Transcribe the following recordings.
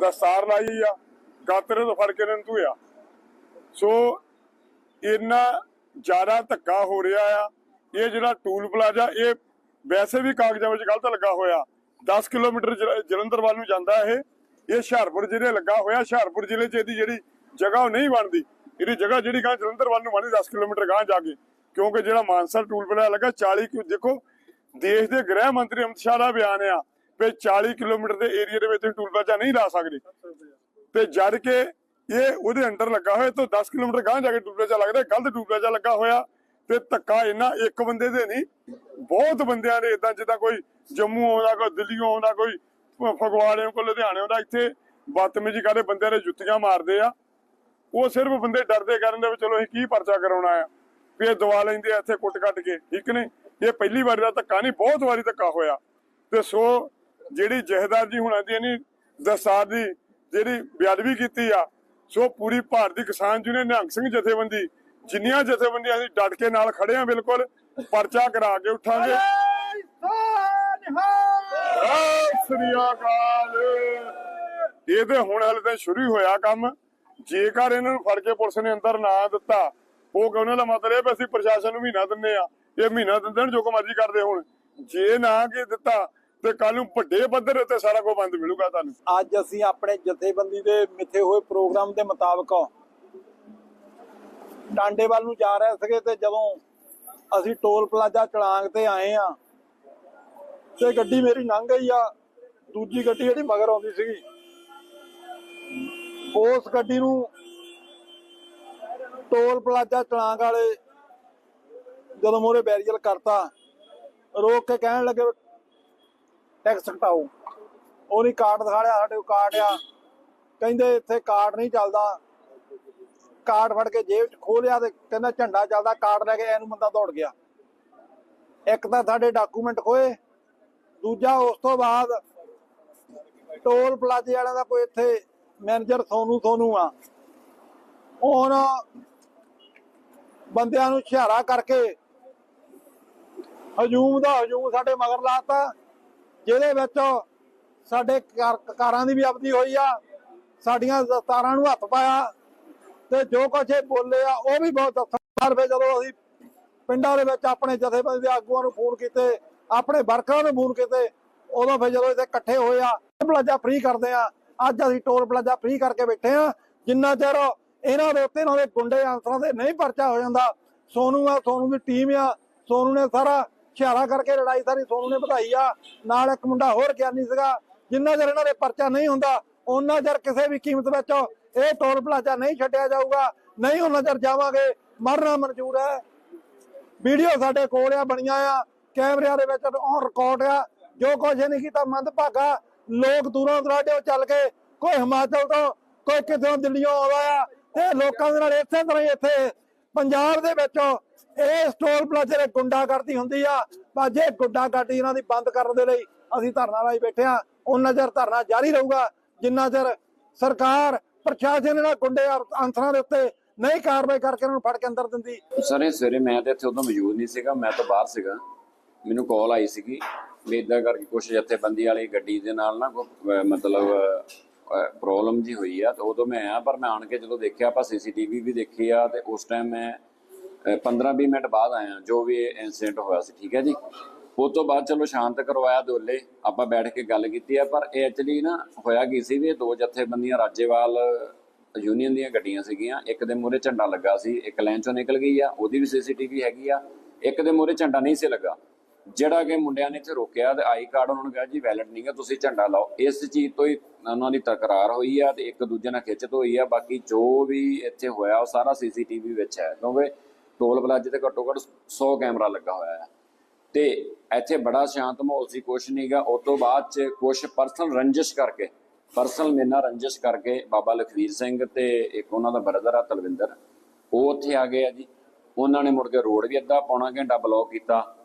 ਦਸਤਾਰ ਲਾਈ ਆ ਗਾਤਰੇ ਤੋਂ ਫੜ ਕੇ ਇਹਨਾਂ ਨੂੰ ਧੋਇਆ। ਸੋ ਇੰਨਾ ਜ਼ਿਆਦਾ ਧੱਕਾ ਹੋ ਰਿਹਾ ਆ, ਇਹ ਜਿਹੜਾ ਟੂਲ ਪਲਾਜ਼ਾ, ਇਹ ਵੈਸੇ ਵੀ ਕਾਗਜ਼ਾਂ ਵਿੱਚ ਗਲਤ ਲੱਗਾ ਹੋਇਆ। 10 ਕਿਲੋਮੀਟਰ ਜ- ਜਲੰਧਰ ਵੱਲ ਨੂੰ ਜਾਂਦਾ ਇਹ। ਇਹ ਹੁਸ਼ਿਆਰਪੁਰ ਜ਼ਿਲ੍ਹੇ ਲੱਗਾ ਹੋਇਆ, ਹੁਸ਼ਿਆਰਪੁਰ ਜ਼ਿਲ੍ਹੇ 'ਚ ਇਹਦੀ ਜਿਹੜੀ ਜਗ੍ਹਾ ਉਹ ਨਹੀਂ ਬਣਦੀ। ਇਹਦੀ ਜਗ੍ਹਾ ਜਿਹੜੀ ਗਾਂ ਜਲੰਧਰ ਵੱਲ ਨੂੰ ਬਣਦੀ 10 ਕਿਲੋਮੀਟਰ ਗਾਂ ਜਾ ਕੇ। ਕਿਉਂਕਿ ਜਿਹੜਾ ਮਾਨਸਾ ਟੂਲ ਪਲਾਜ਼ਾ ਲੱਗਾ 40 ਦੇਖੋ, ਦੇਸ਼ ਦੇ ਗ੍ਰਹਿ ਮੰਤਰੀ ਅਮਿਤ ਸ਼ਾਹ ਦਾ ਬਿਆਨ ਆ। ਵੀ 40 ਕਿਲੋਮੀਟਰ ਦੇ ਏਰੀਆ ਦੇ ਵਿੱਚ ਟੂਲ ਪਲਾਜ਼ਾ ਨਹੀਂ ਲਾ ਸਕਦੇ। ਤੇ ਜਦ ਕਿ ਇਹ ਉਹਦੇ ਅੰਡਰ ਲੱਗਾ ਹੋਇਆ ਤੋਂ 10 ਕਿਲੋਮੀਟਰ ਗਾਂਹ ਜਾ ਕੇ ਟੂਲ ਪਲਾਜ਼ਾ ਲੱਗਦਾ, ਗਲਤ ਟੂਲ ਪਲਾਜ਼ਾ ਲੱਗਾ ਹੋਇਆ। ਤੇ ਧੱਕਾ ਇੰਨਾ ਇੱਕ ਬੰਦੇ ਦੇ ਨਹੀਂ, ਬਹੁਤ ਬੰਦਿਆਂ ਨੇ ਇਦਾਂ ਜਿੱਦਾਂ ਕੋਈ ਜੰਮੂ ਆਉਂਦਾ, ਕੋਈ ਦਿੱਲੀੋਂ ਆਉਂਦਾ, ਕੋਈ ਫਗਵਾੜੇ ਕੋਲ, ਲੁਧਿਆਣੇ ਆਉਂਦਾ, ਇੱਥੇ ਬਦਤਮੀਜ਼ੀ ਕਰਦੇ ਬੰਦਿਆਂ ਦੇ ਜੁੱਤੀਆਂ ਮਾਰਦੇ ਆ। ਉਹ ਸਿਰਫ ਬੰਦੇ ਡਰਦੇ ਕਰਨ ਦੇ ਵੀ ਚਲੋ ਅਸੀਂ ਕੀ ਪਰਚਾ ਕਰਾਉਣਾ ਆ। ਵੀ ਇਹ ਦਵਾ ਲੈਂਦੇ ਆ ਇੱਥੇ ਕੁੱਟ ਕੱਟ ਕੇ, ਠੀਕ ਨੇ ਇਹ ਪਹਿਲੀ ਵਾਰੀ ਦਾ ਧੱਕਾ ਨਹੀਂ, ਬਹੁਤ ਵਾਰੀ ਧੱਕਾ ਹੋਇਆ। ਤੇ ਸੋ ਜਿਹੜੀ ਜਹੇਦਾਰ ਜੀ ਹੁਣਾਂ ਦੀ ਨਹੀਂ ਦਸਤਾਰ ਦੀ ਜਿਹੜੀ ਬੇਅਦਬੀ ਕੀਤੀ ਆ, ਸੋ ਪੂਰੀ ਭਾਰਤੀ ਕਿਸਾਨ ਯੂਨੀਅਨ ਨਿਹੰਗ ਸਿੰਘ ਜਥੇਬੰਦੀ, ਜਿੰਨੀਆਂ ਜਥੇਬੰਦੀਆਂ ਅਸੀਂ ਡਟ ਕੇ ਨਾਲ ਖੜੇ ਆ ਬਿਲਕੁਲ, ਪਰਚਾ ਕਰਾ ਕੇ ਉਠਾਂਗੇ। ਸ੍ਰੀ ਅਕਾਲ। ਇਹ ਤੇ ਹੁਣ ਹਲੇ ਤਾਂ ਸ਼ੁਰੂ ਹੋਇਆ ਕੰਮ। ਜੇਕਰ ਇਹਨਾਂ ਨੂੰ ਫੜ ਕੇ ਪੁਲਿਸ ਨੇ ਅੰਦਰ ਨਾ ਦਿੱਤਾ, ਉਹ ਕਹਿੰਦੇ ਦਾ ਮਤਲਬ ਇਹ ਅਸੀਂ ਪ੍ਰਸ਼ਾਸਨ ਨੂੰ ਮਹੀਨਾ ਦਿੰਨੇ ਆ ਇਹ ਮਹੀਨਾ ਦਿੰਦੇ ਨੇ ਜੋ ਕੋ ਮਰਜ਼ੀ ਕਰਦੇ ਹੁਣ। ਜੇ ਨਾ ਕੀ ਦਿੱਤਾ ਤੇ ਕੱਲ ਨੂੰ ਵੱਡੇ ਪੱਧਰ ਉੱਤੇ ਸਾਰਾ ਕੁਝ ਬੰਦ ਮਿਲੂਗਾ ਤੁਹਾਨੂੰ। ਅੱਜ ਅਸੀਂ ਆਪਣੇ ਜਥੇਬੰਦੀ ਦੇ ਮਿੱਥੇ ਹੋਏ ਪ੍ਰੋਗਰਾਮ ਦੇ ਮੁਤਾਬਕ ਟਾਂਡੇ ਨੂੰ ਜਾ ਰਹੇ ਸੀਗੇ ਤੇ ਜਦੋਂ ਅਸੀਂ ਟੋਲ ਪਲਾਜ਼ਾ ਚਲਾਂਗ ਤੇ ਆਏ ਆ ਤੇ ਗੱਡੀ ਮੇਰੀ ਲੰਘ ਗਈ ਆ, ਦੂਜੀ ਗੱਡੀ ਜਿਹੜੀ ਮਗਰ ਆਉਂਦੀ ਸੀਗੀ। ਉਸ ਗੱਡੀ ਨੂੰ ਟੋਲ ਪਲਾਜ਼ਾ ਚਲਾਂਗ ਵਾਲੇ ਜਦੋਂ ਮੋਰੇ ਬੈਰੀਅਰ ਕਰਤਾ, ਰੋਕ ਕੇ ਕਹਿਣ ਲੱਗੇ ਟੈਕਸ ਘਟਾਓ। ਉਹ ਨਹੀਂ ਕਾਰਡ ਦਿਖਾ ਲਿਆ ਸਾਡੇ ਕੋਲ ਕਾਰਡ ਆ। ਕਹਿੰਦੇ ਇੱਥੇ ਕਾਰਡ ਨਹੀਂ ਚੱਲਦਾ। ਕਾਰਡ ਫੜ ਕੇ ਜੇਬ 'ਚ ਖੋਲਿਆ ਤੇ ਕਹਿੰਦਾ ਝੰਡਾ ਚੱਲਦਾ, ਕਾਰਡ ਲੈ ਕੇ ਇਹਨੂੰ ਬੰਦਾ ਦੌੜ ਗਿਆ। ਇੱਕ ਤਾਂ ਸਾਡੇ ਡਾਕੂਮੈਂਟ ਖੋਏ ਦੂਜਾ ਉਸ ਤੋਂ ਬਾਅਦ ਟੋਲ ਪਲਾਜ਼ੇ ਵਾਲਿਆਂ ਦਾ ਕੋਈ ਇੱਥੇ ਮੈਨੇਜਰ ਸੋਨੂ ਸੋਨੂ ਆ। ਹੁਣ ਬੰਦਿਆਂ ਨੂੰ ਇਸ਼ਾਰਾ ਕਰਕੇ ਹਜੂਮ ਦਾ ਹਜੂਮ ਸਾਡੇ ਮਗਰ ਲਾਤਾ ਜਿਹਦੇ ਵਿੱਚ ਸਾਡੇ ਕਾਰਾਂ ਦੀ ਵੀ ਅਬਦੀ ਹੋਈ ਆ, ਸਾਡੀਆਂ ਦਸਤਾਰਾਂ ਨੂੰ ਹੱਥ ਪਾਇਆ ਤੇ ਜੋ ਕੁਛ ਇਹ ਬੋਲੇ ਆ, ਉਹ ਵੀ ਬਹੁਤ ਅਸਰ ਫਿਰ ਜਦੋਂ ਅਸੀਂ ਪਿੰਡਾਂ ਦੇ ਵਿੱਚ ਆਪਣੇ ਜਥੇਬੰਦੀ ਦੇ ਆਗੂਆਂ ਨੂੰ ਫੋਨ ਕੀਤੇ, ਆਪਣੇ ਵਰਕਰਾਂ ਨੂੰ ਫੋਨ ਕੀਤੇ, ਉਦੋਂ ਫਿਰ ਜਦੋਂ ਇੱਥੇ ਇਕੱਠੇ ਹੋਏ ਆ ਪਲਾਜ਼ਾ ਫ੍ਰੀ ਕਰਦੇ ਆ। ਅੱਜ ਅਸੀਂ ਟੋਲ ਪਲਾਜ਼ਾ ਫ੍ਰੀ ਕਰਕੇ ਬੈਠੇ ਆ। ਜਿੰਨਾ ਚਿਰ ਇਹਨਾਂ ਦੇ ਉੱਤੇ ਇਹਨਾਂ ਦੇ ਗੁੰਡੇ ਅੰਸਰਾਂ ਦੇ ਨਹੀਂ ਪਰਚਾ ਹੋ ਜਾਂਦਾ, ਸੋਨੂ ਆ, ਸੋਨੂ ਦੀ ਟੀਮ ਆ, ਸੋਨੂ ਨੇ ਸਾਰਾ ਇਸ਼ਾਰਾ ਕਰਕੇ ਲੜਾਈ ਸਾਰੀ ਸੋਨੂ ਨੇ ਵਧਾਈ ਆ। ਨਾਲ ਇੱਕ ਮੁੰਡਾ ਹੋਰ ਗਿਆਨੀ ਸੀਗਾ, ਜਿੰਨਾ ਚਿਰ ਇਹਨਾਂ ਦੇ ਪਰਚਾ ਨਹੀਂ ਹੁੰਦਾ ਉਹਨਾਂ ਚਿਰ ਕਿਸੇ ਵੀ ਕੀਮਤ ਵਿੱਚ ਇਹ ਟੋਲ ਪਲਾਜ਼ਾ ਨਹੀਂ ਛੱਡਿਆ ਜਾਊਗਾ, ਨਹੀਂ ਉਹਨਾਂ ਚਿਰ ਜਾਵਾਂਗੇ। ਮਰਨਾ ਮਨਜ਼ੂਰ ਹੈ। ਵੀਡੀਓ ਸਾਡੇ ਕੋਲ ਆ, ਬਣੀਆਂ ਆ। ਕੈਮਰਿਆਂ ਦੇ ਵਿੱਚ ਔਨ ਰਿਕਾਰਡ ਆ। ਜੋ ਕੁਝ ਨਹੀਂ ਕੀਤਾ ਮੰਦ ਭਾਗਾ ਲੋਕ ਦੂਰੋਂ ਦਰਾਡੇ ਚੱਲ ਕੇ ਕੋਈ ਹਿਮਾਚਲ ਤੋਂ, ਕੋਈ ਕਿਤੋਂ ਦਿੱਲੀੋਂ ਆਉਂਦਾ ਆ। ਤੇ ਲੋਕਾਂ ਦੇ ਨਾਲ ਇਸੇ ਤਰ੍ਹਾਂ ਹੀ ਇੱਥੇ ਪੰਜਾਬ ਦੇ ਵਿੱਚ ਇਹ ਟੋਲ ਪਲਾਜ਼ੇ ਦੇ ਗੁੰਡਾਗਰਦੀ ਹੁੰਦੀ ਆ। ਪਰ ਜੇ, ਗੁੰਡਾਗਰਦੀ ਇਹਨਾਂ ਦੀ ਬੰਦ ਕਰਨ ਦੇ ਲਈ ਅਸੀਂ ਧਰਨਾ ਲਾਈ ਬੈਠੇ ਆ। ਉਹਨਾਂ ਚਿਰ ਧਰਨਾ ਜਾਰੀ ਰਹੂਗਾ, ਜਿੰਨਾ ਚਿਰ ਸਰਕਾਰ ਪ੍ਰਸ਼ਾਸਨ ਇਹਨਾਂ ਗੁੰਡੇ ਅੰਸਰਾਂ ਦੇ ਉੱਤੇ ਨਹੀਂ ਕਾਰਵਾਈ ਕਰਕੇ ਇਹਨਾਂ ਨੂੰ ਫੜ ਕੇ ਅੰਦਰ ਦਿੰਦੀ। ਸਰ, ਇਹ ਸਵੇਰੇ ਮੈਂ ਤੇ ਇੱਥੇ ਉਦੋਂ ਮੌਜੂਦ ਨਹੀਂ ਸੀਗਾ, ਮੈਂ ਤਾਂ ਬਾਹਰ ਸੀਗਾ। ਮੈਨੂੰ ਕਾਲ ਆਈ ਸੀਗੀ ਵੀ ਇਦਾਂ ਕਰਕੇ ਕੁਛ ਜਥੇਬੰਦੀ ਵਾਲੀ ਗੱਡੀ ਦੇ ਨਾਲ ਨਾ ਮਤਲਬ ਪ੍ਰੋਬਲਮ ਜੀ ਹੋਈ ਆ। ਤੇ ਉਦੋਂ ਮੈਂ ਆਇਆ ਪਰ ਮੈਂ ਆਣ ਕੇ ਜਦੋਂ ਦੇਖਿਆ, ਆਪਾਂ ਸੀਸੀਟੀਵੀ ਵੀ ਦੇਖੀ ਆ, ਤੇ ਉਸ ਟਾਈਮ ਮੈਂ 15-20 ਮਿੰਟ ਬਾਅਦ ਆਇਆ ਜੋ ਵੀ ਇਹ ਇਨਸੀਡੈਂਟ ਹੋਇਆ ਸੀ, ਠੀਕ ਹੈ ਜੀ? ਉਸ ਤੋਂ ਬਾਅਦ ਚਲੋ ਸ਼ਾਂਤ ਕਰਵਾਇਆ ਦੋਲੇ ਆਪਾਂ ਬੈਠ ਕੇ ਗੱਲ ਕੀਤੀ ਆ ਪਰ ਇਹ ਐਕਚੁਅਲੀ ਨਾ ਹੋਇਆ ਕੀ ਸੀ ਵੀ ਇਹ ਦੋ ਜਥੇਬੰਦੀਆਂ, ਰਾਜੇਵਾਲ ਯੂਨੀਅਨ ਦੀਆਂ ਗੱਡੀਆਂ ਸੀਗੀਆਂ, ਇੱਕ ਦੇ ਮੂਹਰੇ ਝੰਡਾ ਲੱਗਾ ਸੀ, ਇੱਕ ਲਾਈਨ ਚੋਂ ਨਿਕਲ ਗਈ ਆ, ਉਹਦੀ ਵੀ ਸੀਸੀਟੀਵੀ ਹੈਗੀ ਆ, ਇੱਕ ਦੇ ਮੂਹਰੇ ਝੰਡਾ ਨਹੀਂ ਸੀ ਲੱਗਾ। ਜਿਹੜਾ ਕਿ ਮੁੰਡਿਆਂ ਨੇ ਇੱਥੇ ਰੋਕਿਆ ਤੇ ਆਈ ਕਾਰਡ ਉਹਨਾਂ ਨੂੰ ਕਿਹਾ ਜੀ ਵੈਲਿਡ ਨਹੀਂਗਾ ਤੁਸੀਂ ਝੰਡਾ ਲਾਓ। ਇਸ ਚੀਜ਼ ਤੋਂ ਹੀ ਉਹਨਾਂ ਦੀ ਤਕਰਾਰ ਹੋਈ ਆ ਤੇ ਇੱਕ ਦੂਜੇ ਨਾਲ ਖਿੱਚਤ ਹੋਈ ਆ, ਬਾਕੀ ਜੋ ਵੀ ਇੱਥੇ ਹੋਇਆ ਉਹ ਸਾਰਾ ਸੀਸੀਟੀਵੀ ਵਿੱਚ ਹੈ। ਕਿਉਂਕਿ ਟੋਲ ਪਲਾਜ਼ੇ ਤੇ ਘੱਟੋ ਘੱਟ 100 ਕੈਮਰਾ ਲੱਗਾ ਹੋਇਆ ਹੈ। ਤੇ ਇੱਥੇ ਬੜਾ ਸ਼ਾਂਤ ਮਾਹੌਲ ਸੀ ਕੁਛ ਨਹੀਂਗਾ ਉਸ ਤੋਂ ਬਾਅਦ ਚ ਕੁਛ ਪਰਸਨਲ ਰੰਜਿਸ਼ ਕਰਕੇ ਪਰਸਨਲ ਮੇਨਾ ਰੰਜਿਸ਼ ਕਰਕੇ ਬਾਬਾ ਲਖਵੀਰ ਸਿੰਘ ਤੇ ਇੱਕ ਉਹਨਾਂ ਦਾ ਬ੍ਰਦਰ ਆ ਤਲਵਿੰਦਰ। ਉਹ ਉੱਥੇ ਆ ਗਏ ਆ ਜੀ। ਉਹਨਾਂ ਨੇ ਮੁੜ ਕੇ ਰੋਡ ਵੀ ਅੱਧਾ ਪੌਣਾ ਘੰਟਾ ਬਲੌਕ ਕੀਤਾ।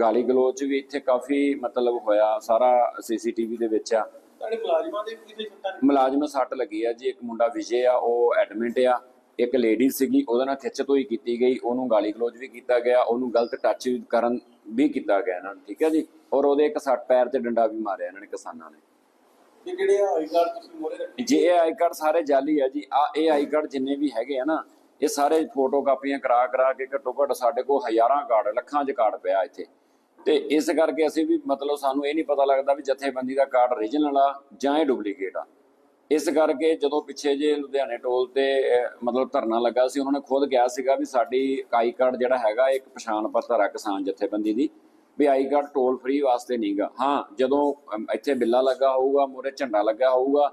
ਗਾਲੀ ਗਲੋਚ ਵੀ ਇੱਥੇ ਕਾਫੀ ਮਤਲਬ ਹੋਇਆ ਸਾਰਾ ਸੀਸੀਟੀਵੀ ਦੇ ਵਿੱਚ ਆ। ਮੁਲਾਜ਼ਮਾਂ ਦੇ ਕਿਤੇ ਸੱਟਾਂ ਮੁਲਾਜ਼ਮ ਸੱਟ ਲੱਗੀ ਆ ਜੀ ਇੱਕ ਮੁੰਡਾ ਵਿਜੇ ਆ ਉਹ ਐਡਮਿਟ ਆ। ਇੱਕ ਲੇਡੀ ਸੀਗੀ ਉਹਦੇ ਨਾਲ ਖਿੱਚਤ ਹੋਈ ਕੀਤੀ ਗਈ ਉਹਨੂੰ ਗਾਲੀ ਗਲੋਚ ਵੀ ਕੀਤਾ ਗਿਆ ਉਹਨੂੰ ਗਲਤ ਟੱਚ ਕਰਨ ਵੀ ਕੀਤਾ ਗਿਆ ਇਹਨਾਂ ਨੂੰ ਠੀਕ ਹੈ ਜੀ? ਔਰ ਉਹਦੇ ਇੱਕ ਸੱਟ ਪੈਰ ਤੇ ਡੰਡਾ ਵੀ ਮਾਰਿਆ ਇਹਨਾਂ ਨੇ ਕਿਸਾਨਾਂ ਨੇ। ਕਿ ਜਿਹੜੇ ਆਈ ਕਾਰਡ ਤੁਸੀਂ ਮੋਰੇ ਰੱਖੇ? ਜੇ ਇਹ ਆਈ ਕਾਰਡ ਸਾਰੇ ਜਾਲੀ ਆ ਜੀ। ਆ ਇਹ ਆਈ ਕਾਰਡ ਜਿੰਨੇ ਵੀ ਹੈਗੇ ਆ ਨਾ ਇਹ ਸਾਰੇ ਫੋਟੋ ਕਾਪੀਆਂ ਕਰਾ ਕਰਾ ਕੇ ਘੱਟੋ ਘੱਟ ਸਾਡੇ ਕੋਲ ਹਜ਼ਾਰਾਂ ਕਾਰਡ ਲੱਖਾਂ ਚ ਕਾਰਡ ਪਿਆ ਇੱਥੇ। ਤੇ ਇਸ ਕਰਕੇ ਅਸੀਂ ਵੀ ਮਤਲਬ ਸਾਨੂੰ ਇਹ ਨਹੀਂ ਪਤਾ ਲੱਗਦਾ ਵੀ ਜਥੇਬੰਦੀ ਦਾ ਕਾਰਡ ਓਰੀਜਨਲ ਆ ਜਾਂ ਇਹ ਡੁਪਲੀਕੇਟ ਆ। ਇਸ ਕਰਕੇ ਜਦੋਂ ਪਿੱਛੇ ਜੇ ਲੁਧਿਆਣੇ ਟੋਲ ਤੇ ਮਤਲਬ ਧਰਨਾ ਲੱਗਾ ਸੀ, ਉਹਨਾਂ ਨੇ ਖੁਦ ਕਿਹਾ ਸੀਗਾ ਵੀ ਸਾਡੀ ਆਈ ਕਾਰਡ ਜਿਹੜਾ ਹੈਗਾ, ਇੱਕ ਪਛਾਣ ਪੱਤਰ ਆ ਕਿਸਾਨ ਜਥੇਬੰਦੀ ਦੀ, ਵੀ ਆਈ ਕਾਰਡ ਟੋਲ ਫ੍ਰੀ ਵਾਸਤੇ ਨਹੀਂਗਾ ਹਾਂ, ਜਦੋਂ ਇੱਥੇ ਬਿੱਲਾ ਲੱਗਾ ਹੋਊਗਾ ਮੂਰੇ ਝੰਡਾ ਲੱਗਾ ਹੋਊਗਾ